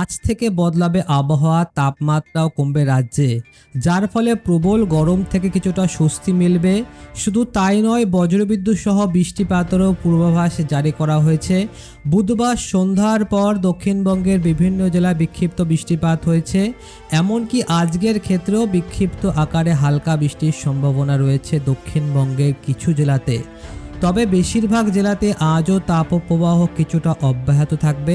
আজ থেকে বদলাবে আবহাওয়া, তাপমাত্রাও কমবে রাজ্যে, যার ফলে প্রবল গরম থেকে কিছুটা স্বস্তি মিলবে। শুধু তাই নয়, বজ্রবিদ্যুৎ সহ বৃষ্টিপাতেরও পূর্বাভাস জারি করা হয়েছে। বুধবার সন্ধ্যার পর দক্ষিণবঙ্গের বিভিন্ন জেলায় বিক্ষিপ্ত বৃষ্টিপাত হয়েছে। এমনকি আজকের ক্ষেত্রেও বিক্ষিপ্ত আকারে হালকা বৃষ্টির সম্ভাবনা রয়েছে দক্ষিণবঙ্গের কিছু জেলাতে। তবে বেশিরভাগ জেলাতে আজও তাপপ্রবাহ কিছুটা অব্যাহত থাকবে।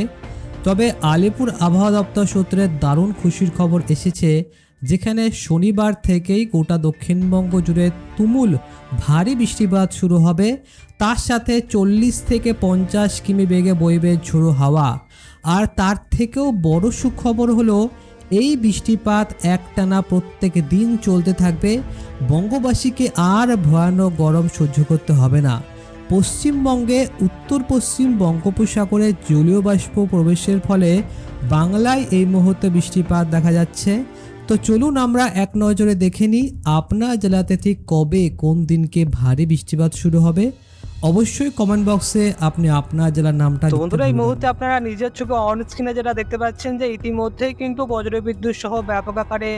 তবে আলিপুর আবহাওয়া দপ্তর সূত্রে দারুণ খুশির খবর এসেছে, যেখানে শনিবার থেকেই গোটা দক্ষিণবঙ্গ জুড়ে তুমুল ভারী বৃষ্টিপাত শুরু হবে। তার সাথে চল্লিশ থেকে পঞ্চাশ কিমি বেগে বইবে ঝোড়ো হাওয়া। আর তার থেকেও বড় সুখবর হলো, এই বৃষ্টিপাত একটানা প্রত্যেক দিন চলতে থাকবে। বঙ্গবাসীকে আর ভয়ানক গরম সহ্য করতে হবে না। পশ্চিমবঙ্গে, উত্তর পশ্চিম বঙ্গোপসাগরে জলীয় বাষ্প প্রবেশের ফলে বাংলায় এই মুহূর্তে বৃষ্টিপাত দেখা যাচ্ছে। তো চলুন আমরা এক নজরে দেখে নিই, আপনার জেলাতে ঠিক কবে, কোন দিনকে ভারী বৃষ্টিপাত শুরু হবে? অবশ্যই কমেন্ট বক্সে আপনি আপনার জেলার নামটা তো বন্ধুরা এই মুহূর্তে আপনারা নিজের চোখে অন স্ক্রিনে যেটা দেখতে পাচ্ছেন যে ইতিমধ্যেই কিন্তু বজ্রবিদ্যুৎ সহ ব্যাপক আকারে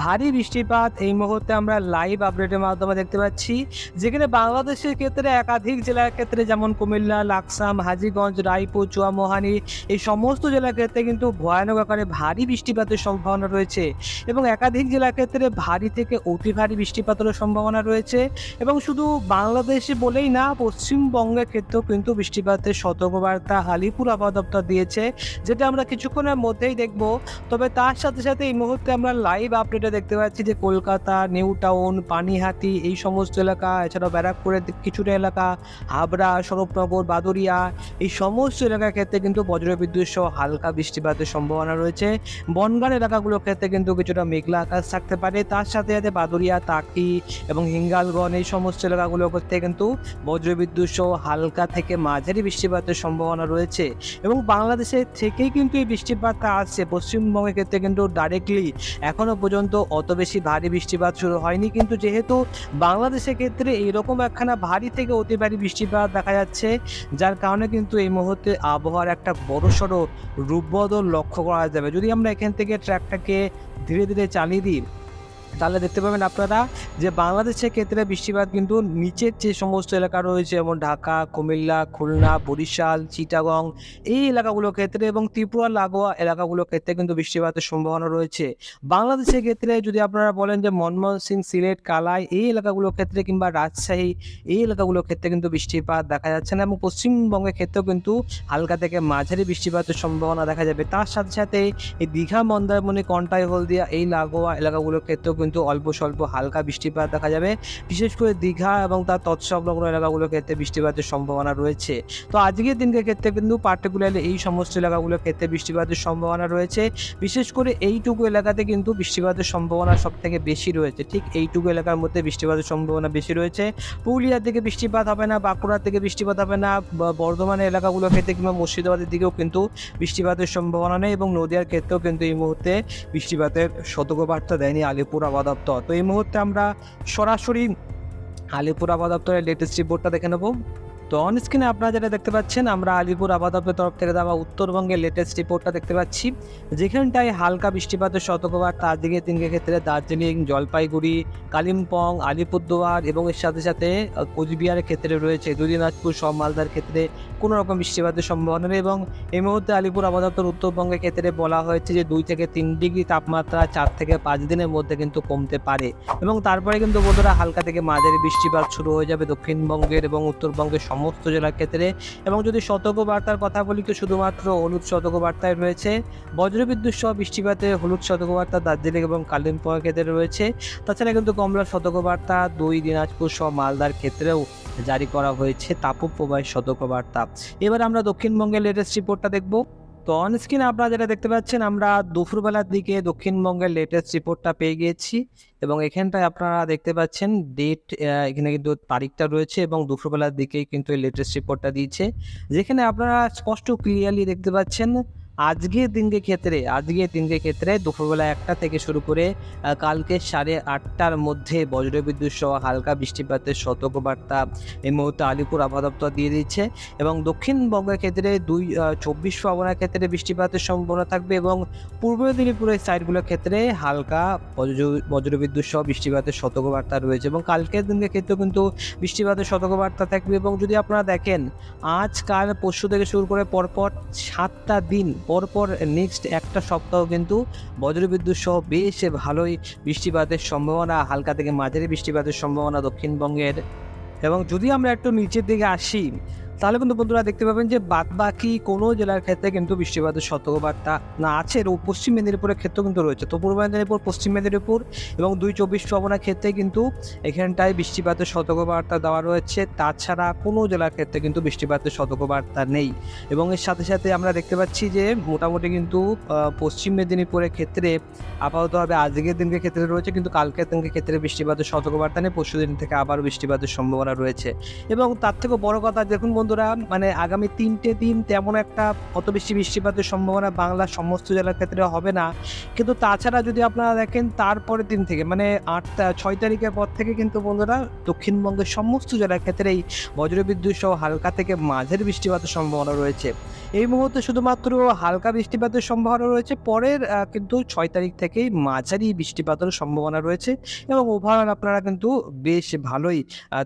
ভারী বৃষ্টিপাত এই মুহূর্তে আমরা লাইভ আপডেটের মাধ্যমে দেখতে পাচ্ছি যেখানে বাংলাদেশের ক্ষেত্রে একাধিক জেলার ক্ষেত্রে যেমন কুমিল্লা লাকসাম হাজিগঞ্জ রায়পুর চুয়ামোহানি এই সমস্ত জেলার ক্ষেত্রে কিন্তু ভয়ানক আকারে ভারী বৃষ্টিপাতের সম্ভাবনা রয়েছে এবং একাধিক জেলার ক্ষেত্রে ভারী থেকে অতি ভারী বৃষ্টিপাতেরও সম্ভাবনা রয়েছে এবং শুধু বাংলাদেশে বলেই না পশ্চিমবঙ্গের ক্ষেত্রেও কিন্তু বৃষ্টিপাতের সতর্কবার্তা আলিপুর আবহাওয়া দপ্তর দিয়েছে, যেটা আমরা কিছুক্ষণের মধ্যেই দেখব। তবে তার সাথে সাথে এই মুহূর্তে আমরা লাইভ আপডেটে দেখতে পাচ্ছি যে কলকাতা নিউ টাউন পানিহাটি, এই সমস্ত এলাকা, এছাড়াও ব্যারাকপুরের কিছুটা এলাকা, হাবড়া স্বরূপনগর বাদুরিয়া এই সমস্ত এলাকার ক্ষেত্রে কিন্তু বজ্রবিদ্যুৎ সহ হালকা বৃষ্টিপাতের সম্ভাবনা রয়েছে। বনগাঁ এলাকাগুলোর ক্ষেত্রে কিন্তু কিছুটা মেঘলা আকাশ থাকতে পারে। তার সাথে সাথে বাদুরিয়া তাকি এবং হিঙ্গালগঞ্জ, এই সমস্ত এলাকাগুলোর ক্ষেত্রে কিন্তু বজ্রবিদ্যুৎ সহ হালকা থেকে মাঝারি বৃষ্টিপাতের সম্ভাবনা রয়েছে এবং বাংলাদেশের থেকেই কিন্তু এই বৃষ্টিপাতটা আসছে। পশ্চিমবঙ্গের ক্ষেত্রে কিন্তু ডাইরেক্টলি এখনও পর্যন্ত অত বেশি ভারী বৃষ্টিপাত শুরু হয়নি। কিন্তু যেহেতু বাংলাদেশের ক্ষেত্রে এইরকম একখানা ভারী থেকে অতি ভারী বৃষ্টিপাত দেখা যাচ্ছে, যার কারণে কিন্তু এই মুহূর্তে আবহাওয়ার একটা বড়সড় রূপবদল লক্ষ্য করা যাবে। যদি আমরা এখান থেকে ট্র্যাকটাকে ধীরে ধীরে চালিয়ে দিই তাহলে দেখতে পাবেন আপনারা যে বাংলাদেশের ক্ষেত্রে বৃষ্টিপাত কিন্তু নিচের যে সমস্ত এলাকা রয়েছে, যেমন ঢাকা, কুমিল্লা, খুলনা, বরিশাল, চিটাগং, এই এলাকাগুলোর ক্ষেত্রে এবং ত্রিপুরা, লাগোয়া এলাকাগুলোর ক্ষেত্রে কিন্তু বৃষ্টিপাতের সম্ভাবনা রয়েছে। বাংলাদেশের ক্ষেত্রে যদি আপনারা বলেন যে মনমোহন সিং, সিলেট, কালাই, এই এলাকাগুলোর ক্ষেত্রে কিংবা রাজশাহী, এই এলাকাগুলোর ক্ষেত্রে কিন্তু বৃষ্টিপাত দেখা যাচ্ছে না এবং পশ্চিমবঙ্গের ক্ষেত্রেও কিন্তু হালকা থেকে মাঝারি বৃষ্টিপাতের সম্ভাবনা দেখা যাবে। তার সাথে সাথে এই দীঘা, মন্দারমণি, কন্টাই, হলদিয়া, এই লাগোয়া এলাকাগুলোর ক্ষেত্রেও কিন্তু অল্প স্বল্প হালকা বৃষ্টিপাত দেখা যাবে। বিশেষ করে দীঘা এবং তার তৎসংলগ্ন এলাকাগুলোর ক্ষেত্রে বৃষ্টিপাতের সম্ভাবনা রয়েছে। তো আজকের দিনকে ক্ষেত্রে কিন্তু পার্টিকুলারলি এই সমস্ত এলাকাগুলোর ক্ষেত্রে বৃষ্টিপাতের সম্ভাবনা রয়েছে। বিশেষ করে এইটুকু এলাকাতে কিন্তু বৃষ্টিপাতের সম্ভাবনা সব থেকে বেশি রয়েছে। ঠিক এইটুকু এলাকার মধ্যে বৃষ্টিপাতের সম্ভাবনা বেশি রয়েছে। পুরুলিয়ার দিকে বৃষ্টিপাত হবে না, বাঁকুড়ার দিকে বৃষ্টিপাত হবে না বর্ধমানের এলাকাগুলোর ক্ষেত্রে কিংবা মুর্শিদাবাদের দিকেও কিন্তু বৃষ্টিপাতের সম্ভাবনা নেই এবং নদিয়ার ক্ষেত্রেও কিন্তু এই মুহূর্তে বৃষ্টিপাতের সতর্কবার্তা দেয়নি আলিপুর আবহাওয়া দপ্তর। তো এই মুহূর্তে আমরা সরাসরি আলিপুর আবহাওয়া দপ্তরের লেটেস্ট রিপোর্টটা দেখে নেব। তো অন স্ক্রিনে আপনারা যেটা দেখতে পাচ্ছেন, আমরা আলিপুর আবহাওয়া তরফ থেকে দেওয়া উত্তরবঙ্গের লেটেস্ট রিপোর্টটা দেখতে পাচ্ছি। যেখানটায় হালকা বৃষ্টিপাতের সতর্কবার্তা আজকে তিনকে ক্ষেত্রে দার্জিলিং, জলপাইগুড়ি, কালিম্পং, আলিপুরদুয়ার এবং এর সাথে সাথে কোচবিহারের ক্ষেত্রে রয়েছে দুদিনাজপুর, সব মালদার ক্ষেত্রে কোনো রকম বৃষ্টিপাতের সম্ভাবনা নেই এবং এই মুহূর্তে আলিপুর আবহাওয়া উত্তরবঙ্গের ক্ষেত্রে বলা হয়েছে যে দুই থেকে তিন ডিগ্রি তাপমাত্রা চার থেকে পাঁচ দিনের মধ্যে কিন্তু কমতে পারে এবং তারপরে কিন্তু বন্ধুরা হালকা থেকে মাঝারি বৃষ্টিপাত শুরু হয়ে যাবে দক্ষিণবঙ্গের এবং উত্তরবঙ্গের সমস্ত জেলার ক্ষেত্রে। এবং যদি সতর্কবার্তার কথা বলি তো শুধুমাত্র হলুদ সতর্কবার্তায় রয়েছে। বজ্রবিদ্যুৎ সহ বৃষ্টিপাতে হলুদ সতর্কবার্তা দার্জিলিং এবং কালিম্পংয়ের ক্ষেত্রে রয়েছে। তাছাড়া কিন্তু কমলা সতর্কবার্তা দুই, দিনাজপুর সহ মালদার ক্ষেত্রেও জারি করা হয়েছে তাপপ্রবাহের সতর্কবার্তা এবার আমরা দক্ষিণবঙ্গের লেটেস্ট রিপোর্টটা দেখব। তো অন স্ক্রিনে আপনারা যেটা দেখতে পাচ্ছেন, আমরা দুপুরবেলার দিকে দক্ষিণবঙ্গের লেটেস্ট রিপোর্টটা পেয়ে গিয়েছি এবং এখানটায় আপনারা দেখতে পাচ্ছেন ডেট এখানে কিন্তু তারিখটা রয়েছে এবং দুপুরবেলার দিকেই কিন্তু এই লেটেস্ট রিপোর্টটা দিয়েছে। যেখানে আপনারা স্পষ্ট ক্লিয়ারলি দেখতে পাচ্ছেন আজকের দিনকে ক্ষেত্রে, আজকের দিনকে ক্ষেত্রে দুপুরবেলা একটা থেকে শুরু করে কালকে সাড়ে আটটার মধ্যে বজ্রবিদ্যুৎ সহ হালকা বৃষ্টিপাতের সতর্কবার্তা এই মুহূর্তে আলিপুর আবহাওয়া দপ্তর দিয়ে দিচ্ছে এবং দক্ষিণবঙ্গের ক্ষেত্রে দুই চব্বিশ পরগনার ক্ষেত্রে বৃষ্টিপাতের সম্ভাবনা থাকবে এবং পূর্ব মেদিনীপুরের সাইডগুলোর ক্ষেত্রে হালকা বজ্র- বজ্রবিদ্যুৎ সহ বৃষ্টিপাতের সতর্কবার্তা রয়েছে এবং কালকের দিনের ক্ষেত্রেও কিন্তু বৃষ্টিপাতের সতর্কবার্তা থাকবে এবং যদি আপনারা দেখেন আজ কাল পরশু থেকে শুরু করে পরপর সাতটা দিন পরপর নেক্সট একটা সপ্তাহ কিন্তু বজ্রবিদ্যুৎ সহ বেশ ভালোই বৃষ্টিপাতের সম্ভাবনা, হালকা থেকে মাঝারি বৃষ্টিপাতের সম্ভাবনা দক্ষিণবঙ্গের। এবং যদি আমরা একটু নিচের দিকে আসি তাহলে কিন্তু বন্ধুরা দেখতে পাবেন যে বাদ বাকি কোনো জেলার ক্ষেত্রে কিন্তু বৃষ্টিপাতের সতর্কবার্তা না আছে। এবং পশ্চিম মেদিনীপুরের ক্ষেত্রেও কিন্তু রয়েছে। তো পূর্ব মেদিনীপুর, পশ্চিম মেদিনীপুর এবং দুই চব্বিশ পরগনার ক্ষেত্রে কিন্তু এখানটায় বৃষ্টিপাতের সতর্কবার্তা দেওয়া রয়েছে। তাছাড়া কোনো জেলার ক্ষেত্রে কিন্তু বৃষ্টিপাতের সতর্কবার্তা নেই। এবং এর সাথে সাথে আমরা দেখতে পাচ্ছি যে মোটামুটি কিন্তু পশ্চিম মেদিনীপুরের ক্ষেত্রে আপাততভাবে আজকের দিনকে ক্ষেত্রে রয়েছে, কিন্তু কালকের দিনকে ক্ষেত্রে বৃষ্টিপাতের সতর্কবার্তা নেই। পরশু দিন থেকে আবার বৃষ্টিপাতের সম্ভাবনা রয়েছে। এবং তার থেকে বড় কথা দেখুন বন্ধুরা মানে আগামী তিনটে দিন তেমন একটা অত বেশি বৃষ্টিপাতের সম্ভাবনা বাংলার সমস্ত জেলার ক্ষেত্রে হবে না। কিন্তু তাছাড়া যদি আপনারা দেখেন, তারপরের দিন থেকে মানে আট ছয় তারিখের পর থেকে কিন্তু বন্ধুরা, দক্ষিণবঙ্গের সমস্ত জেলার ক্ষেত্রেই বজ্রবিদ্যুৎ সহ হালকা থেকে মাঝের বৃষ্টিপাতের সম্ভাবনা রয়েছে। এই মুহূর্তে শুধুমাত্র হালকা বৃষ্টিপাতের সম্ভাবনা রয়েছে, পরের কিন্তু ছয় তারিখ থেকেই মাঝারি বৃষ্টিপাতের সম্ভাবনা রয়েছে এবং ওভারঅল আপনারা কিন্তু বেশ ভালোই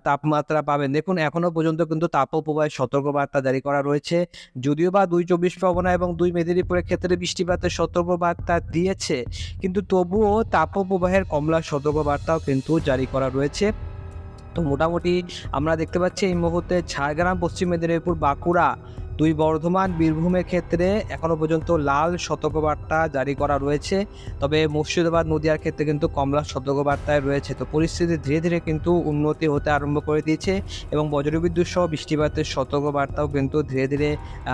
তাপমাত্রা পাবেন। দেখুন এখনও পর্যন্ত কিন্তু তাপপ্রবাহের সতর্কবার্তা জারি করা রয়েছে। যদিও বা দুই চব্বিশ পরগনা এবং দুই মেদিনীপুরের ক্ষেত্রে বৃষ্টিপাতের সতর্কবার্তা দিয়েছে, কিন্তু তবুও তাপপ্রবাহের কমলা সতর্কবার্তাও কিন্তু জারি করা রয়েছে। তো মোটামুটি আমরা দেখতে পাচ্ছি এই মুহূর্তে ঝাড়গ্রাম, পশ্চিম মেদিনীপুর, বাঁকুড়া দুই বর্ধমান বীরভূমের ক্ষেত্রে এখনও পর্যন্ত লাল সতর্কবার্তা জারি করা রয়েছে। তবে মুর্শিদাবাদ, নদিয়ার ক্ষেত্রে কিন্তু কমলা সতর্কবার্তায় রয়েছে। তো পরিস্থিতি ধীরে ধীরে কিন্তু উন্নতি হতে আরম্ভ করে দিয়েছে এবং বজ্রবিদ্যুৎ সহ বৃষ্টিপাতের সতর্কবার্তাও কিন্তু ধীরে ধীরে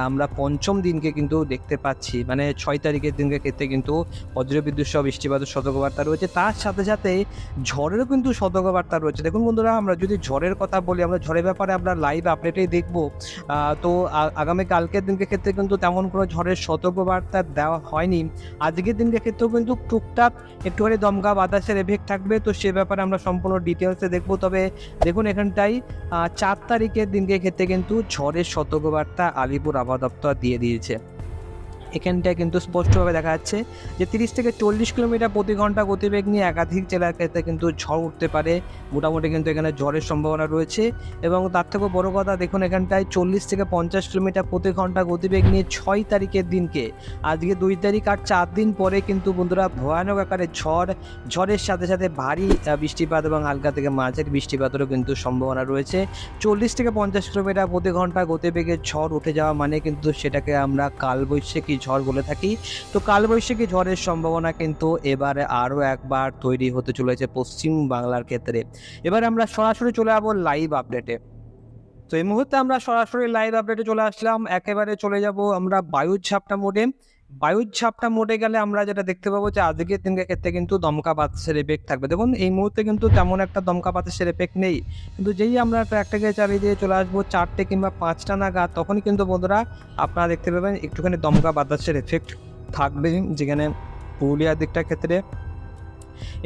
আমরা পঞ্চম দিনকে কিন্তু দেখতে পাচ্ছি। মানে ছয় তারিখের দিনকে ক্ষেত্রে কিন্তু বজ্রবিদ্যুৎ সহ বৃষ্টিপাতের সতর্কবার্তা রয়েছে। তার সাথে সাথে ঝড়েরও কিন্তু সতর্কবার্তা রয়েছে। দেখুন বন্ধুরা, আমরা যদি ঝড়ের কথা বলি, আমরা ঝড়ের ব্যাপারে আমরা লাইভ আপডেটেই দেখব। তো আগামী কালকের দিনকে ক্ষেত্রে কিন্তু তেমন কোনো ঝড়ের সতর্কবার্তা দেওয়া হয়নি। আজকের দিনকে ক্ষেত্রেও কিন্তু টুকটাক একটুখানি দমকা বাতাসের এফেক্ট থাকবে। তো সে ব্যাপারে আমরা সম্পূর্ণ ডিটেলসে দেখব। তবে দেখুন, এখানটাই চার তারিখের দিনকে ক্ষেত্রে কিন্তু ঝড়ের সতর্কবার্তা আলিপুর আবহাওয়া দপ্তর দিয়ে দিয়েছে। এখানটায় কিন্তু স্পষ্টভাবে দেখা যাচ্ছে যে তিরিশ থেকে চল্লিশ কিলোমিটার প্রতি ঘণ্টা গতিবেগ নিয়ে একাধিক জেলার ক্ষেত্রে কিন্তু ঝড় উঠতে পারে। মোটামুটি কিন্তু এখানে ঝড়ের সম্ভাবনা রয়েছে এবং তার থেকেও বড় কথা দেখুন এখানটায় চল্লিশ থেকে পঞ্চাশ কিলোমিটার প্রতি ঘণ্টা গতিবেগ নিয়ে ছয় তারিখের দিনকে। আজকে দুই তারিখ আর চার দিন পরে কিন্তু বন্ধুরা ভয়ানক আকারে ঝড়, ঝড়ের সাথে সাথে ভারী বৃষ্টিপাত এবং হালকা থেকে মাঝের বৃষ্টিপাতেরও কিন্তু সম্ভাবনা রয়েছে। চল্লিশ থেকে পঞ্চাশ কিলোমিটার প্রতি ঘণ্টা গতিবেগে ঝড় উঠে যাওয়া মানে কিন্তু সেটাকে আমরা কালবৈশাখী ঝড় বলে থাকি। তো কালবৈশাখী ঝড়ের সম্ভাবনা কিন্তু এবারে আরও একবার তৈরি হতে চলেছে পশ্চিম বাংলার ক্ষেত্রে। এবার আমরা সরাসরি চলে যাব লাইভ আপডেটে তো এই মুহূর্তে আমরা সরাসরি লাইভ আপডেটে চলে আসলাম। একেবারে চলে যাব আমরা বায়ুর ঝাপটা মোডে। বায়ুর ঝাপটা মরে গেলে আমরা যেটা দেখতে পাবো যে আজকের দিনকে ক্ষেত্রে কিন্তু দমকা বাতাসের এফেক্ট থাকবে। দেখুন, এই মুহূর্তে কিন্তু তেমন একটা দমকা বাতাসের এফেক্ট নেই। কিন্তু যেই আমরা ট্র্যাকটাকে চালিয়ে দিয়ে চলে আসব চারটে কিংবা পাঁচটা নাগাদ, তখনই কিন্তু বন্ধুরা আপনারা দেখতে পাবেন একটুখানি দমকা বাতাসের এফেক্ট থাকবে। যেখানে পুরুলিয়ার দিকটার ক্ষেত্রে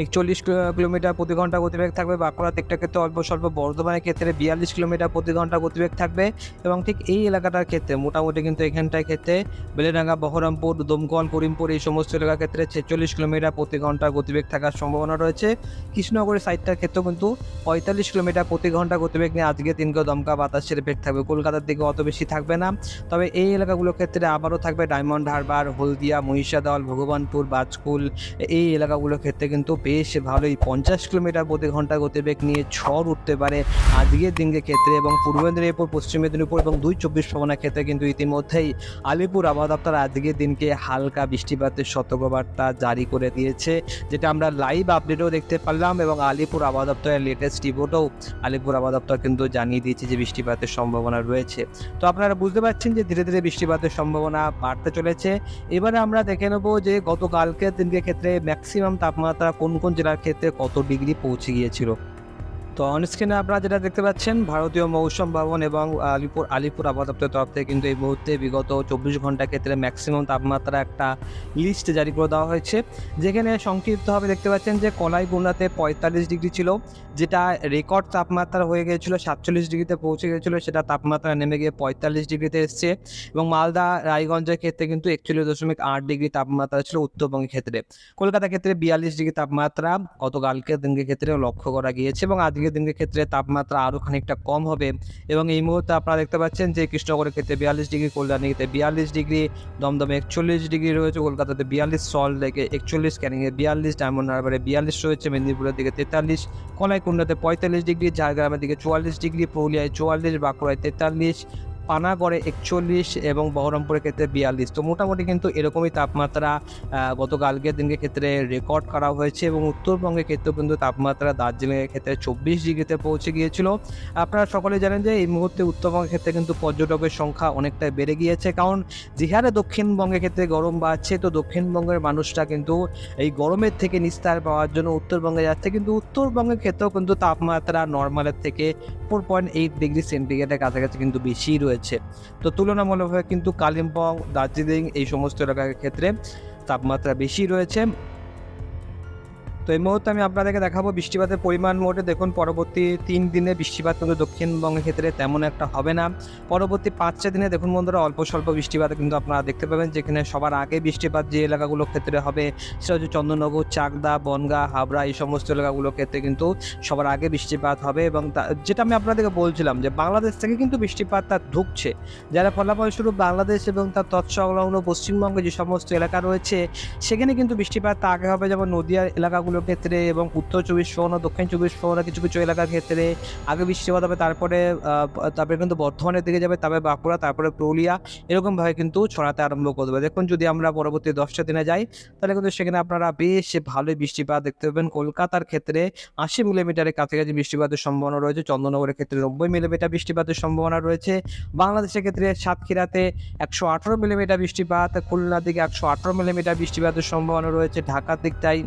একচল্লিশ কিলোমিটার প্রতি ঘণ্টা গতিবেগ থাকবে বাঁকুড়ার দিকটার ক্ষেত্রে অল্প স্বল্প বর্ধমানের ক্ষেত্রে বিয়াল্লিশ কিলোমিটার প্রতি ঘণ্টা গতিবেগ থাকবে এবং ঠিক এই এলাকাটার ক্ষেত্রে, মোটামুটি কিন্তু এখানটার ক্ষেত্রে বেলেডাঙ্গা, বহরমপুর, দমকল, করিমপুর এই সমস্ত এলাকার ক্ষেত্রে ছেচল্লিশ কিলোমিটার প্রতি ঘণ্টা গতিবেগ থাকার সম্ভাবনা রয়েছে। কৃষ্ণনগরের সাইডটার ক্ষেত্রেও কিন্তু পঁয়তাল্লিশ কিলোমিটার প্রতি ঘণ্টা গতিবেগ নিয়ে আজকে তিনকে দমকা বাতাসের এফেক্ট থাকবে, কলকাতার দিকে অত বেশি থাকবে না। তবে এই এলাকাগুলোর ক্ষেত্রে আবারও থাকবে ডায়মন্ড হারবার, হলদিয়া, মহিষাদল, ভগবানপুর, বাজকুল এই এলাকাগুলোর ক্ষেত্রে কিন্তু বেশ ভালোই। পঞ্চাশ কিলোমিটার প্রতি ঘণ্টা গতিবেগ নিয়ে ঝড় উঠতে পারে আজকের দিনকে ক্ষেত্রে এবং পূর্ব মেদিনীপুর, পশ্চিম মেদিনীপুর এবং দুই চব্বিশ পরগনার ক্ষেত্রে কিন্তু ইতিমধ্যেই আলিপুর আবহাওয়া দপ্তর আজকের দিনকে হালকা বৃষ্টিপাতের সতর্কবার্তা জারি করে দিয়েছে, যেটা আমরা লাইভ আপডেটও দেখতে পারলাম এবং আলিপুর আবহাওয়া দপ্তরের লেটেস্ট রিপোর্টও আলিপুর আবহাওয়া দপ্তর কিন্তু জানিয়ে দিয়েছে যে বৃষ্টিপাতের সম্ভাবনা রয়েছে। তো আপনারা বুঝতে পারছেন যে ধীরে ধীরে বৃষ্টিপাতের সম্ভাবনা বাড়তে চলেছে। এবারে আমরা দেখে নেব যে গতকালকের দিনকে ক্ষেত্রে ম্যাক্সিমাম তাপমাত্রা কোন কোন জেলার ক্ষেত্রে কত ডিগ্রি পৌঁছে গিয়েছিল? তো অনস্ক্রিনে আপনারা যেটা দেখতে পাচ্ছেন, ভারতীয় মৌসুম ভবন এবং আলিপুর আলিপুর আবহাওয়া তরফ থেকে কিন্তু এই মুহূর্তে বিগত চব্বিশ ঘণ্টা ক্ষেত্রে ম্যাক্সিমাম তাপমাত্রা একটা লিস্ট জারি করে দেওয়া হয়েছে। যেখানে সংক্ষিপ্তভাবে দেখতে পাচ্ছেন যে কলাই কলাইগুন্ডাতে পঁয়তাল্লিশ ডিগ্রি ছিল, যেটা রেকর্ড তাপমাত্রা হয়ে গিয়েছিল সাতচল্লিশ ডিগ্রিতে পৌঁছে গিয়েছিল, সেটা তাপমাত্রা নেমে গিয়ে পঁয়তাল্লিশ ডিগ্রিতে এসছে এবং মালদা, রায়গঞ্জের ক্ষেত্রে কিন্তু একচল্লিশ দশমিক আট ডিগ্রি তাপমাত্রা ছিল উত্তরবঙ্গের ক্ষেত্রে। কলকাতার ক্ষেত্রে বিয়াল্লিশ ডিগ্রি তাপমাত্রা গতকালকের দিনকে ক্ষেত্রে লক্ষ্য করা গিয়েছে এবং আজকের দিনকে ক্ষেত্রে তাপমাত্রা আরও খানিকটা কম হবে। এবং এই মুহূর্তে আপনারা দেখতে পাচ্ছেন যে কৃষ্ণনগরের ক্ষেত্রে বিয়াল্লিশ ডিগ্রি, কল্যাণীতে বিয়াল্লিশ ডিগ্রি, দমদমে একচল্লিশ ডিগ্রি রয়েছে, কলকাতাতে বিয়াল্লিশ সল্ট লেকে একচল্লিশ, ক্যানিংয়ে বিয়াল্লিশ, ডায়মন্ড হারবারে বিয়াল্লিশ রয়েছে, মেদিনীপুরের দিকে তেতাল্লিশ, কলাইকুণ্ডাতে পঁয়তাল্লিশ ডিগ্রি, ঝাড়গ্রামের দিকে চুয়াল্লিশ ডিগ্রি, পুরুলিয়ায় চুয়াল্লিশ, বাঁকুড়ায় তেতাল্লিশ পানাগড়ে একচল্লিশ এবং বহরমপুরের ক্ষেত্রে বিয়াল্লিশ। তো মোটামুটি কিন্তু এরকমই তাপমাত্রা গতকালকের দিনকে ক্ষেত্রে রেকর্ড করা হয়েছে এবং উত্তরবঙ্গের ক্ষেত্রেও কিন্তু তাপমাত্রা দার্জিলিংয়ের ক্ষেত্রে চব্বিশ ডিগ্রিতে পৌঁছে গিয়েছিল। আপনারা সকলে জানেন যে এই মুহূর্তে উত্তরবঙ্গের ক্ষেত্রে কিন্তু পর্যটকের সংখ্যা অনেকটাই বেড়ে গিয়েছে। কারণ যে হারে দক্ষিণবঙ্গের ক্ষেত্রে গরম বাড়ছে, তো দক্ষিণবঙ্গের মানুষরা কিন্তু এই গরমের থেকে নিস্তার পাওয়ার জন্য উত্তরবঙ্গে যাচ্ছে। কিন্তু উত্তরবঙ্গের ক্ষেত্রেও কিন্তু তাপমাত্রা নর্মালের থেকে ফোর পয়েন্ট এইট ডিগ্রি সেন্টিগ্রেডের কাছাকাছি কিন্তু বেশিই রয়েছে তো তুলনামূলকভাবে কিন্তু কালিম্পং দার্জিলিং এই সমস্ত এলাকার ক্ষেত্রে তাপমাত্রা বেশি রয়েছে। তো এই মুহূর্তে আমি আপনাদেরকে দেখাবো বৃষ্টিপাতের পরিমাণ মোটে। দেখুন, পরবর্তী তিন দিনে বৃষ্টিপাত কিন্তু দক্ষিণবঙ্গের ক্ষেত্রে তেমন একটা হবে না। পরবর্তী পাঁচ ছয় দিনে দেখুন বন্ধুরা, অল্প স্বল্প বৃষ্টিপাত কিন্তু আপনারা দেখতে পাবেন, যেখানে সবার আগে বৃষ্টিপাত যে এলাকাগুলোর ক্ষেত্রে হবে সেটা হচ্ছে চন্দননগর চাকদা, বনগা, হাবড়া, এই সমস্ত এলাকাগুলোর ক্ষেত্রে কিন্তু সবার আগে বৃষ্টিপাত হবে এবং যেটা আমি আপনাদেরকে বলছিলাম যে বাংলাদেশ থেকে কিন্তু বৃষ্টিপাত তার ঢুকছে। যারা ফলাফলস্বরূপ বাংলাদেশ এবং তার তৎসংলগ্ন পশ্চিমবঙ্গে যে সমস্ত এলাকা রয়েছে, সেখানে কিন্তু বৃষ্টিপাত তা আগে হবে, যেমন নদিয়ার এলাকাগুলোর ক্ষেত্রে এবং উত্তর চব্বিশ পরগনা দক্ষিণ চব্বিশ পরগনা কিছু কিছু এলাকার ক্ষেত্রে আগে বৃষ্টিপাত হবে তারপরে তারপরে কিন্তু বর্ধমানের দিকে যাবে, তারপরে বাঁকুড়া, তারপরে পুরুলিয়া, এরকমভাবে কিন্তু ছড়াতে আরম্ভ করবে দেখুন, যদি আমরা পরবর্তী দশটা দিনে যাই, তাহলে কিন্তু সেখানে আপনারা বেশ ভালোই বৃষ্টিপাত দেখতে পাবেন। কলকাতার ক্ষেত্রে আশি মিলিমিটারের কাছাকাছি বৃষ্টিপাতের সম্ভাবনা রয়েছে। চন্দ্রনগরের ক্ষেত্রে নব্বই মিলিমিটার বৃষ্টিপাতের সম্ভাবনা রয়েছে। বাংলাদেশের ক্ষেত্রে সাতক্ষীরাতে একশো আঠারো মিলিমিটার বৃষ্টিপাত, খুলনার দিকে একশো আঠারো মিলিমিটার বৃষ্টিপাতের সম্ভাবনা রয়েছে। ঢাকার দিকটাই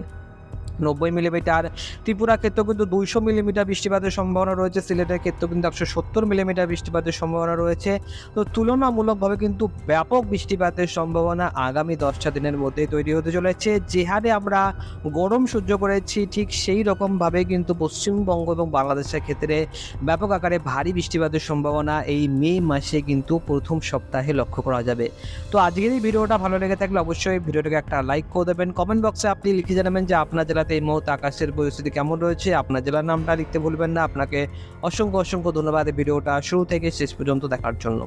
নব্বই মিলিমিটার। ত্রিপুরা ক্ষেত্রেও কিন্তু দুইশো মিলিমিটার বৃষ্টিপাতের সম্ভাবনা রয়েছে। সিলেটের ক্ষেত্রেও কিন্তু একশো সত্তর মিলিমিটার বৃষ্টিপাতের সম্ভাবনা রয়েছে। তো তুলনামূলকভাবে কিন্তু ব্যাপক বৃষ্টিপাতের সম্ভাবনা আগামী দশটা দিনের মধ্যেই তৈরি হতে চলেছে। যে হারে আমরা গরম সহ্য করেছি, ঠিক সেই রকমভাবে কিন্তু পশ্চিমবঙ্গ এবং বাংলাদেশের ক্ষেত্রে ব্যাপক আকারে ভারী বৃষ্টিপাতের সম্ভাবনা এই মে মাসে কিন্তু প্রথম সপ্তাহে লক্ষ্য করা যাবে। তো আজকের এই ভিডিওটা ভালো লেগে থাকলে অবশ্যই ভিডিওটাকে একটা লাইক করে দেবেন। কমেন্ট বক্সে আপনি লিখে জানাবেন যে আপনার জেলাতে এই মুহূর্তে আকাশের পরিস্থিতি কেমন রয়েছে, আপনার জেলার নামটা লিখতে ভুলবেন না। আপনাকে অসংখ্য অসংখ্য ধন্যবাদ। ভিডিওটা শুরু থেকে শেষ পর্যন্ত দেখার জন্য।